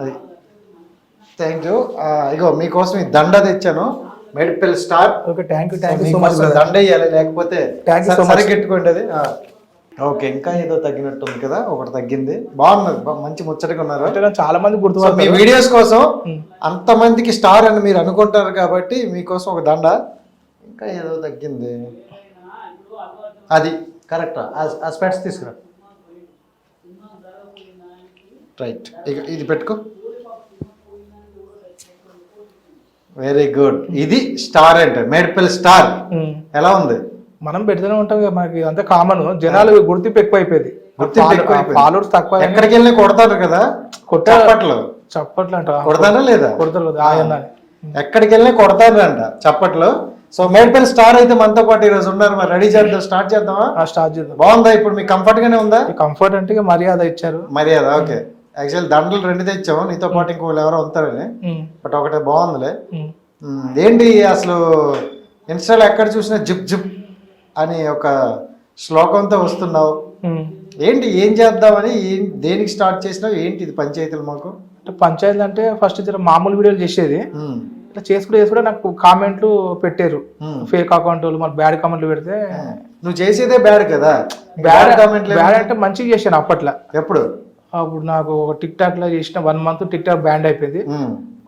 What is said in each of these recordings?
అది. Thank you ఇగో మీకోసం ఈ దండ తెచ్చాను. మెడిపల్ star. Okay thank you thank you so much దండ వేయాలి లేకపోతే. సరిగెట్టుకోండి అది. ఓకే ఇంకా ఏదో తగ్గినట్టుంది కదా ఒకటి తగ్గింది. బాగున్నది మంచి ముచ్చటగా ఉన్నారు. చాలా మంది సో మీ వీడియోస్ కోసం అంతమందికి స్టార్ అని మీరు అనుకుంటారు కాబట్టి మీకోసం ఒక దండ. ఇంకా ఏదో తగ్గింది. అది కరెక్ట్ ఆ స్పెట్స్ తీసుకురా. రైట్ ఇక ఇది పెట్టుకో. వెరీ గుడ్ ఇది స్టార్ అంటే మేడ్పల్ స్టార్ ఉమ్. ఎలా ఉంది? మనం పెడుతూనే ఉంటాం కదా మనకి అంత కామన్ జనాలు గుర్తింపు ఎక్కువ అయిపోయింది గుర్తింపు ఎక్కువైపోయింది. ఫాలోవర్స్ తక్కువ ఎక్కడికి వెళ్ళి కొడతారు కదా. కొట్ట చప్పట్లు. అంట కొడతారా లేదా? కొడతారు ఆయన అని. ఎక్కడికి వెళ్ళినా కొడతారు అంట చప్పట్లు. సో మేడ్పల్ స్టార్ అయితే మనతో పాటు ఈరోజు ఉన్నారు. మరి రెడీ చేద్దాం స్టార్ట్ చేద్దామా? ఆ స్టార్ట్ చేద్దాం. బాగుందా? ఇప్పుడు మీకు కంఫర్ట్ గానే ఉందా? ఈ కంఫర్ట్ అంటే మర్యాద ఇచ్చారు. మర్యాద ఓకే. యాక్చువల్ దండలు రెండు తెచ్చాము. నీతో పాటు ఇంకోళ్ళు ఎవరో ఉంటారని. బట్ ఒకటే బాగుందిలే. ఏంటి అసలు ఇన్స్టాలో ఎక్కడ చూసినా జిప్ జిప్ అని ఒక శ్లోకంతో వస్తున్నావు. ఏంటి ఏం చేద్దామని దేనికి స్టార్ట్ చేసినావు? ఏంటి ఇది పంచాయతీలు మాకు? అంటే పంచాయతీ అంటే ఫస్ట్ జర మామూలు వీడియోలు చేసేది. ఇట్లా చేసుకుంటే చేసుకుంటే నాకు కామెంట్లు పెట్టారు. ఫేక్ అకౌంట్ వాళ్ళు మరి బ్యాడ్ కామెంట్లు పెడితే నువ్వు చేసేదే బ్యాడ్ కదా. బ్యాడ్ కామెంట్లు బ్యాడ్ అంటే మంచిగా చేశాను అప్పట్లో. ఎప్పుడు? అప్పుడు నాకు ఒక టిక్ టాక్లో చేసిన one month TikTok banned అయిపోయింది.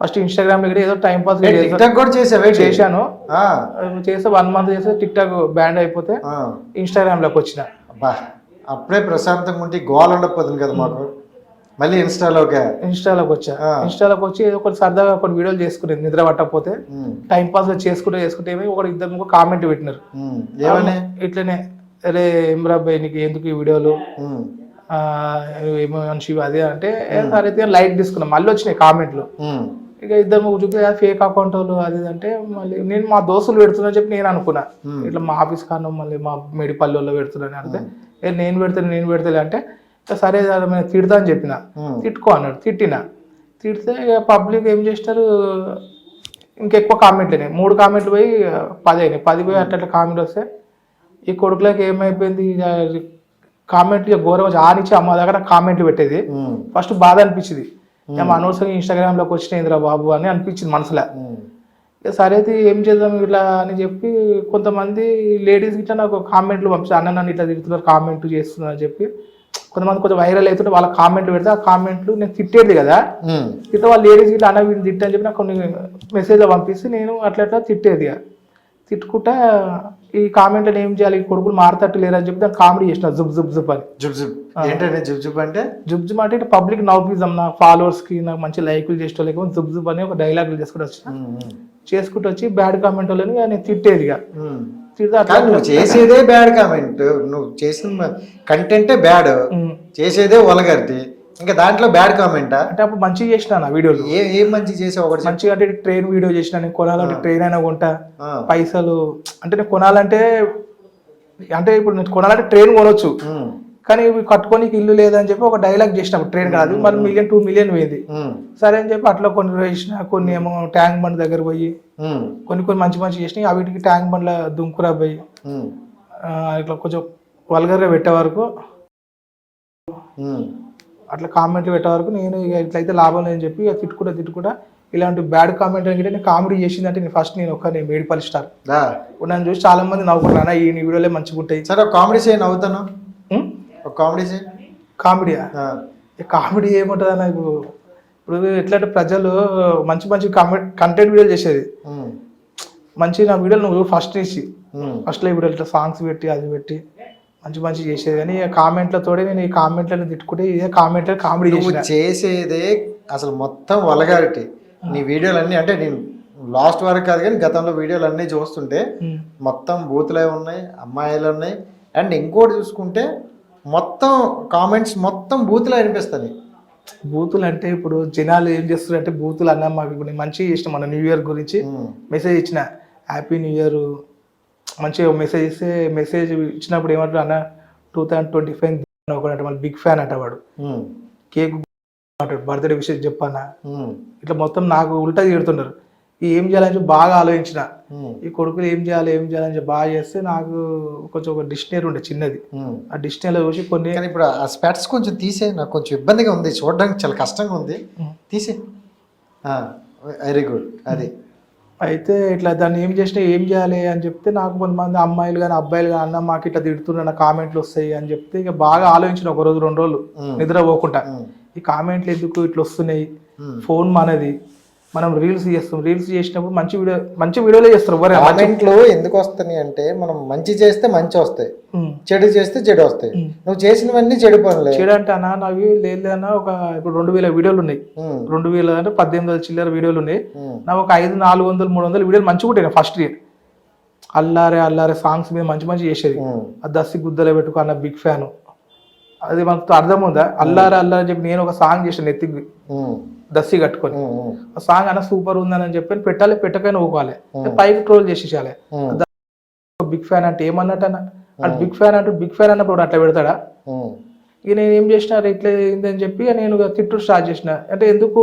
ఫస్ట్ ఇన్స్టాగ్రామ్లో కూడా ఏదో టైం పాస్ ఏ, కూడా చేసావే చేశాను. చేస్తే వన్ మంత్ చేస్తే టిక్ టాక్ బ్యాండ్ అయిపోతే. ఇన్స్టాగ్రామ్లోకి వచ్చిన. అప్పుడే ప్రశాంతంగా ఉంటే గోల్ ఉండకపోతుంది కదా మాకు. మళ్ళీ ఇన్స్టాలోకే. ఇన్స్టాలోకి వచ్చా. ఇన్స్టాలోకి వచ్చి ఏదో ఒకటి సరదాగా కొన్ని వీడియోలు చేసుకునేది నిద్ర పట్టకపోతే. టైం పాస్ చేసుకుంటే చేసుకుంటే ఒకటి ఇద్దరు కామెంట్ పెట్టినారు. ఏమని? ఇట్లనే అరే ఏమ్రాబాయ్ నీకు ఎందుకు ఈ వీడియోలు? ఏమో మనిషి అదే అంటే సరే అయితే లైట్ తీసుకున్నాం. మళ్ళీ వచ్చినాయి కామెంట్లు. ఇక ఇద్దరు చూపి ఫేక్ అకౌంట్ వాళ్ళు అది అంటే మళ్ళీ నేను మా దోస్తులు పెడుతున్నా చెప్పి నేను అనుకున్నా. ఇట్లా మా ఆఫీస్ కాను మళ్ళీ మా మేడిపల్లిలో పెడుతున్నాను అంటే నేను పెడతాను నేను పెడతాను అంటే సరే మేము తిడతా అని చెప్పిన. తిట్టుకో అన్నాడు తిట్టిన. తిడితే ఇక పబ్లిక్ ఏం చేస్తారు? ఇంకెక్కువ కామెంట్లు అయినాయి. మూడు కామెంట్లు పోయి పది అయినాయి. పది పోయి అట్లా అట్లా కామెంట్ వస్తే ఈ కొడుకులకి ఏమైపోయింది? ఇక కామెంట్లు ఇక ఘోరం వచ్చి ఆ నుంచి అమ్మ దగ్గర కామెంట్లు పెట్టేది. ఫస్ట్ బాధ అనిపించింది. ఏమో అనవసరంగా ఇన్స్టాగ్రామ్లోకి వచ్చినాయిందిరా బాబు అని అనిపించింది మనసులో. ఇక సరే అయితే ఏం చేద్దాం ఇట్లా అని చెప్పి కొంతమంది లేడీస్ ఇట్లా నాకు కామెంట్లు పంపించారు అన్న నన్ను ఇట్లా తిరుగుతున్నారు కామెంట్ చేస్తున్నారు అని చెప్పి కొంతమంది కొంచెం వైరల్ అవుతుంటే వాళ్ళ కామెంట్లు పెడితే ఆ కామెంట్లు నేను తిట్టేది కదా. తిట్ట వాళ్ళ లేడీస్ ఇట్లా అన్న వీడిని తిట్టని చెప్పి నాకు కొన్ని మెసేజ్లో పంపిస్తే నేను అట్లా అట్లా తిట్టేది. తిట్టుకుంటా ఈ కామెంట్లో ఏం చేయాలి? కొడుకులు మారతట్టు లేరని చెప్పి దాన్ని కామెడీ చేసిన జుబ్ జుబ్ జుబ్ అని. జుబ్ జుబ్. ఏంటంటే జుబ్ జుబ్ అంటే? జుబ్ జుబ్ అంటే పబ్లిక్ నవ్వుపిజం నా ఫాలోవర్స్కి నాకు మంచి లైకులు చేసే వాళ్ళకి జుబ్ జుబ్ అని ఒక డైలాగులు చేసుకుంటూ వచ్చిన. చేసుకుంటూ వచ్చి బ్యాడ్ కామెంట్ వాళ్ళని నేను తిట్టేది ఇక. నువ్వు చేసేదే బ్యాడ్ కామెంట్ నువ్వు చేసిన కంటెంటే బ్యాడ్. చేసేదే వలగర్ది. ఇంకా దాంట్లో బ్యాడ్ కామెంటా అంటే అప్పుడు మంచిగా చేసిన నా వీడియోలు. ఏ ఏం మంచి చేసావు ఒకటి. మంచిగా అంటే ట్రైన్ వీడియో చేసిన నేను కొనాలంటే ట్రైన్ అయినా కొంటా. పైసలు అంటే నేను కొనాలంటే అంటే ఇప్పుడు నేను కొనాలంటే ట్రైన్ కొనొచ్చు. కానీ ఇవి కట్టుకోనికి ఇల్లు లేదని చెప్పి ఒక డైలాగ్ చేసినప్పుడు ట్రైన్ కాదు. మరి మిలియన్ టూ మిలియన్ పోయింది. సరే అని చెప్పి అట్లా కొన్ని వేసిన కొన్ని ఏమో ట్యాంక్ బండ్ దగ్గర పోయి కొన్ని కొన్ని మంచి మంచి చేసినాయి వీటికి ట్యాంక్ బండ్ల దుంకురా పోయి ఇట్లా కొంచెం వల్గర్గా పెట్టే వరకు. అట్లా కామెంట్లు పెట్టే వరకు నేను ఇట్లయితే లాభం లేదని చెప్పి తిట్టుకుంటా తిట్టుకుంటా ఇలాంటి బ్యాడ్ కామెంట్ అంటే నేను కామెడీ చేసిందంటే నేను ఫస్ట్ నేను ఒక నేను మేడిపల్లి స్టార్. నన్ను చూసి చాలా మంది నవ్వుకుంటాను ఈ వీడియోలే మంచిగా ఉంటాయి. సరే కామెడీ చేయి నవ్వుతాను? ఒక కామెడీ చేయి కామెడీయా కామెడీ ఏముంటుంది అన్న ఇప్పుడు? ఇప్పుడు ఎట్లా అంటే ప్రజలు మంచి మంచి కంటెంట్ వీడియోలు చేసేది. మంచి నా వీడియోలు నువ్వు ఫస్ట్ ఉమ్, ఫస్ట్లో ఇప్పుడు ఇట్లా సాంగ్స్ పెట్టి అది పెట్టి. మంచి మంచి చేసేది. కానీ కామెంట్లతోనే నేను ఈ కామెంట్లను తిట్టుకుంటే ఇదే కామెంట్లో కామెడీ నువ్వు చేసేదే అసలు మొత్తం వలగారిటీ. నీ వీడియోలు అన్నీ అంటే నేను లాస్ట్ వరకు కాదు కానీ గతంలో వీడియోలు అన్నీ చూస్తుంటే. మొత్తం బూతులే ఉన్నాయి అమ్మాయిలు ఉన్నాయి. అండ్ ఇంకోటి చూసుకుంటే మొత్తం కామెంట్స్ మొత్తం బూతులే అనిపిస్తుంది బూతులు అంటే ఇప్పుడు జనాలు ఏం చేస్తారు అంటే బూతులు అన్నా మాకు ఇప్పుడు మంచిగా చేసిన మన న్యూ ఇయర్ గురించి మెసేజ్ ఇచ్చిన. హ్యాపీ న్యూ ఇయర్ మంచిగా మెసేజ్ ఇస్తే మెసేజ్ ఇచ్చినప్పుడు ఏమంటారు అన్న టూ థౌసండ్ ట్వంటీ ఫైవ్ ఒకటి మళ్ళీ బిగ్ ఫ్యాన్ అంట వాడు. కేక్ అంటాడు బర్త్డే విషయం చెప్పన్నా. ఇట్లా మొత్తం నాకు ఉల్టా తిడుతున్నారు. ఏం చేయాలని చెప్పి బాగా ఆలోచించిన. ఈ కొడుకులు ఏం చేయాలి ఏం చేయాలని చెప్పి బాగా చేస్తే నాకు కొంచెం ఒక డిక్షనరీ ఉండే చిన్నది. ఆ డిక్షనరీలో చూసి కొన్ని కానీ ఇప్పుడు ఆ స్పెట్స్ కొంచెం తీసే నాకు కొంచెం ఇబ్బందిగా ఉంది. చూడడానికి చాలా కష్టంగా ఉంది. తీసే. వెరీ గుడ్ అది. అయితే ఇట్లా దాన్ని ఏం చేసినా ఏం చేయాలి అని చెప్తే నాకు కొంతమంది అమ్మాయిలు కానీ అబ్బాయిలు కానీ అన్న మాకు ఇట్లా తిడుతున్నా కామెంట్లు వస్తాయి అని చెప్తే ఇక బాగా ఆలోచించిన ఒక రోజు రెండు రోజులు ఉమ్. నిద్రపోకుండా ఉమ్, ఈ కామెంట్లు ఎందుకు ఇట్లా వస్తున్నాయి. ఫోన్ మనది మనం రీల్స్ చేస్తాం. రీల్స్ చేసినప్పుడు మంచి వీడియో మంచి వీడియోలే చేస్తారు ఎవరైనా. మంచి- కామెంట్లు ఎందుకు వస్తున్నాయి అంటే మనం మంచి చేస్తే మంచి వస్తాయి. చెడు చేస్తే చెడు వస్తాయి. నువ్వు చేసినవన్నీ చెడు పనులే. చెడు అంటే అన్న నావి లేదన్నా ఒక ఇప్పుడు రెండు వేల వీడియోలు ఉన్నాయి. రెండు వేల అంటే పద్దెనిమిది వందల చిల్లర వీడియోలు ఉన్నాయి. నాకు ఒక ఐదు నాలుగు వందలు మూడు వందలు వీడియోలు మంచిగా ఉంటాయి. ఫస్ట్ ఇయర్ అల్లారే అల్లారే సాంగ్స్ మీద మంచి మంచి చేసేది. ఆ దస్సి గుద్దలో పెట్టుకో అన్న బిగ్ ఫ్యాన్ అది మనకు అర్థం ఉందా? అల్లారే అల్లారే అని చెప్పి నేను ఒక సాంగ్ చేసాను ఎత్తికి దస్సి కట్టుకొని. సాంగ్ అన్న సూపర్ ఉందని చెప్పి పెట్టాలి పెట్టకైనా ఊకోవాలి. పైకి ట్రోల్ చేసేసాలి బిగ్ ఫ్యాన్ అంటే ఏమన్నట్టు అన్న అంటే బిగ్ ఫ్యాన్ అంటే బిగ్ ఫ్యాన్ అన్నప్పుడు అట్లా పెడతాడా? ఇక నేను ఏం చేసిన ఇట్లా ఏందని చెప్పి నేను తిట్టు స్టార్ట్ చేసిన. అంటే ఎందుకు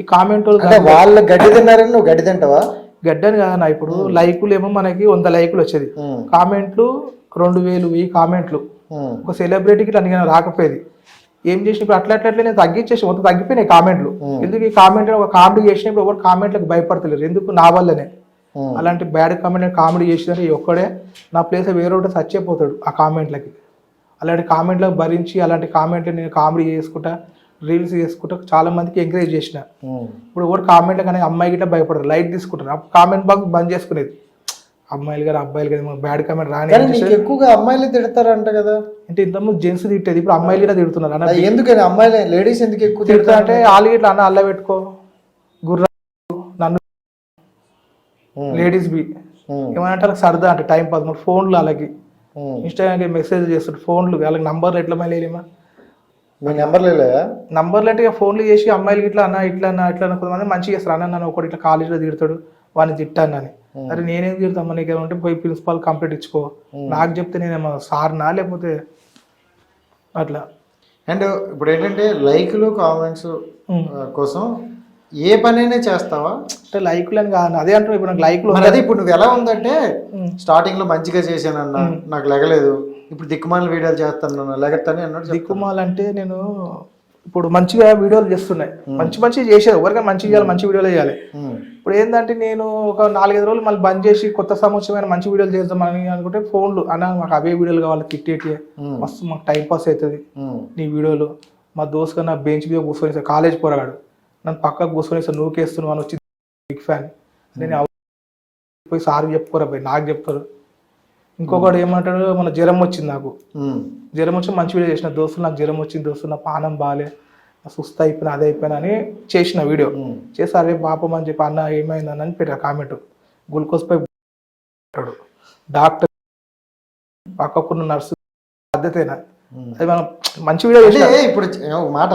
ఈ కామెంట్ వాళ్ళు గడ్డి తిన్నారని నువ్వు గడ్డి తింటావా? గడ్డని కదా నా ఇప్పుడు లైకులు ఏమో మనకి వంద లైకులు వచ్చేది. కామెంట్లు రెండు వేలు వెయ్యి కామెంట్లు. ఒక సెలబ్రిటీకి అన్ని రాకపోయేది. ఏం చేసిన ఇప్పుడు అట్లా అట్లా నేను తగ్గించేసి మొత్తం తగ్గిపోయినాయి కామెంట్లు. ఎందుకు ఈ కామెంట్ ఒక కామెడీ చేసినప్పుడు ఎవరు కామెంట్లకు భయపడతలేరు? ఎందుకు నా వల్లనే? అలాంటి బ్యాడ్ కామెంట్ కామెడీ చేసినట్టు ఈ ఒక్కడే నా ప్లేస్ వేరే ఒకటి చచ్చిపోతాడు ఆ కామెంట్లకి. అలాంటి కామెంట్లకు భరించి అలాంటి కామెంట్లు నేను కామెడీ చేసుకుంటా రీల్స్ చేసుకుంటా చాలా మందికి ఎంకరేజ్ చేసిన. ఇప్పుడు ఎవరు కామెంట్లు కానీ అమ్మాయి గిట్ట భయపడరు లైట్ తీసుకుంటారు. కామెంట్ బాక్స్ బంద్ చేసుకునేది. అమ్మాయిలు కానీ అబ్బాయిలు కానీ బ్యాడ్ కామెంట్ రాని ఎక్కువగా అమ్మాయిలు తిడతారంట కదా. అంటే ఇంతకుముందు జెంట్స్ తిట్టేది ఇప్పుడు అమ్మాయిలు కూడా తిడుతున్నారు. అన్న ఎందుకని? అమ్మాయిలు లేడీస్ ఎందుకు ఎక్కువ తిడతా అంటే వాళ్ళు ఇట్లా అన్న అల్ల పెట్టుకో గుర్ర నన్ను లేడీస్ బి. ఏమంటే వాళ్ళకి సరదా అంటే టైం పాస్ మరి ఫోన్లు వాళ్ళకి. ఉమ్. ఇన్స్టాగ్రామ్కి మెసేజ్ చేస్తారు ఫోన్లు వాళ్ళకి నంబర్లు ఎట్లా మళ్ళీమా మీ నెంబర్లు లేవా నంబర్లు అంటే ఇక ఫోన్లు చేసి అమ్మాయిలకి ఇట్లా అన్న ఇట్లా అన్న ఇట్లా అన్న కొంతమంది మంచిగా చేస్తారు. అన్న నన్ను ఒకటి ఇట్లా కాలేజీలో తిడతాడు. వాడిని తిట్టాను అని. అరే నేనేం తిడతామా నీకు ఏమంటే పోయి ప్రిన్సిపాల్ కంప్లీట్ ఇచ్చుకో. నాకు చెప్తే నేనేమో సార్నా లేకపోతే అట్లా? అండ్ ఇప్పుడు ఏంటంటే లైక్లు కామెంట్స్. కోసం ఏ పనైనా చేస్తావా? అంటే లైక్లు అని కాదు. అదే అంటారు ఇప్పుడు నాకు లైక్లు అదే ఇప్పుడు నువ్వు ఎలా ఉందంటే. స్టార్టింగ్లో మంచిగా చేశానన్నా నాకు లెగలేదు. ఇప్పుడు దిక్కుమాల వీడియోలు చేస్తాను లెగతానే అన్నాడు చెప్తాను. దిక్కుమాలంటే నేను ఇప్పుడు మంచిగా వీడియోలు చేస్తున్నాయి. మంచి మంచి చేసేది. ఎవరికైనా మంచి చేయాలి మంచి వీడియోలు చేయాలి. ఇప్పుడు ఏంటంటే నేను ఒక నాలుగైదు రోజులు మళ్ళీ బంద్ చేసి కొత్త సంవత్సరమైన మంచి వీడియోలు చేద్దామని అనుకుంటే ఫోన్లు. అన్న మాకు అవే వీడియోలు కావాలి తిట్టేటి మస్తు మాకు టైం పాస్ అవుతుంది. నీ వీడియోలు. మా దోస్త్ కన్నా బెంచ్ మీద కూర్చొని సార్ కాలేజ్ పోరాడు నన్ను పక్కకు కూర్చొని సార్ నూకేస్తున్నావు అని వచ్చి బిగ్ ఫ్యాన్. నేను పోయి సార్ చెప్పుకోరా పోయి నాకు చెప్తారు. ఇంకొకటి ఏమంటాడు మన జ్వరం వచ్చింది నాకు. ఉమ్, జ్వరం వచ్చి మంచి వీడియో చేసిన దోస్తులు నాకు జ్వరం వచ్చింది దోస్తులు నా పానం బాగాలే సుస్థ అయిపోయినా అదే అయిపోయినా అని చేసిన వీడియో. ఉమ్, చేసి అరే పాపం అని చెప్పి అన్న ఏమైంది అని పెట్టారు కామెంట్. గ్లూకోజ్ పై డాక్టర్ పక్కకున్న నర్సు ఉమ్. అది మనం మంచి వీడియో అంటే ఇప్పుడు మాట.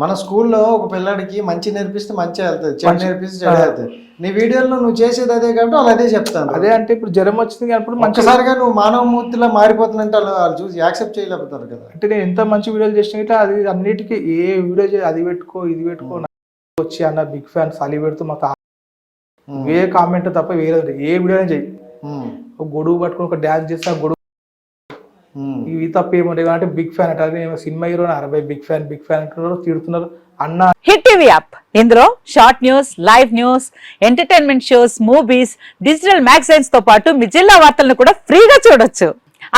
మన స్కూల్లో ఒక పిల్లాడికి మంచి నేర్పిస్తే మంచి వెళ్తుంది చెడు నేర్పిస్తే చెడు వెళ్తుంది. నీ వీడియోలో నువ్వు చేసేది అదే కాబట్టి వాళ్ళు అదే చెప్తాను అదే అంటే ఇప్పుడు జ్వరం వచ్చింది అప్పుడు మంచి ఒక్కసారిగా నువ్వు మానవ మూర్తిలా మారిపోతున్నంటే వాళ్ళు వాళ్ళు చూసి యాక్సెప్ట్ చేయలేకపోతారు కదా. అంటే నేను ఎంత మంచి వీడియోలు చేసిన ఇట్లా అది అన్నిటికీ ఏ వీడియో చేయి అది పెట్టుకో ఇది పెట్టుకో వచ్చి అన్న బిగ్ ఫ్యాన్ సలి పెడుతూ మా తా- ఉమ్, ఏ కామెంట్ తప్ప వేరే ఏ వీడియో ఒక గొడుగు పట్టుకుని ఒక డ్యాన్స్ చేస్తే ఆ గొడుగు. ఇవి తప్ప ఏమంటే అంటే బిగ్ ఫ్యాన్ అంటే సినిమా హీరో అరవై బిగ్ ఫ్యాన్ బిగ్ ఫ్యాన్ అంటున్నారు తిడుతున్నారు. అన్న హిట్ టీవీ యాప్. ఇందులో short news live news entertainment shows movies digital మ్యాగజైన్స్తో పాటు మీ జిల్లా వార్తలను కూడా ఫ్రీగా చూడొచ్చు.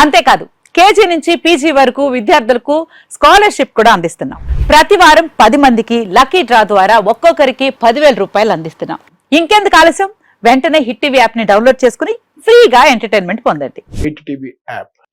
అంతేకాదు కేజీ నుంచి పీజీ వరకు విద్యార్థులకు స్కాలర్షిప్ కూడా అందిస్తున్నాం. ప్రతి వారం పది మందికి లక్కీ డ్రా ద్వారా ఒక్కొక్కరికి పదివేల రూపాయలు అందిస్తున్నాం. ఇంకెందుకు ఆలస్యం? వెంటనే హిట్ టీవీ యాప్ని డౌన్లోడ్ చేసుకుని ఫ్రీగా ఎంటర్టైన్మెంట్ పొందండి. Hit TV app.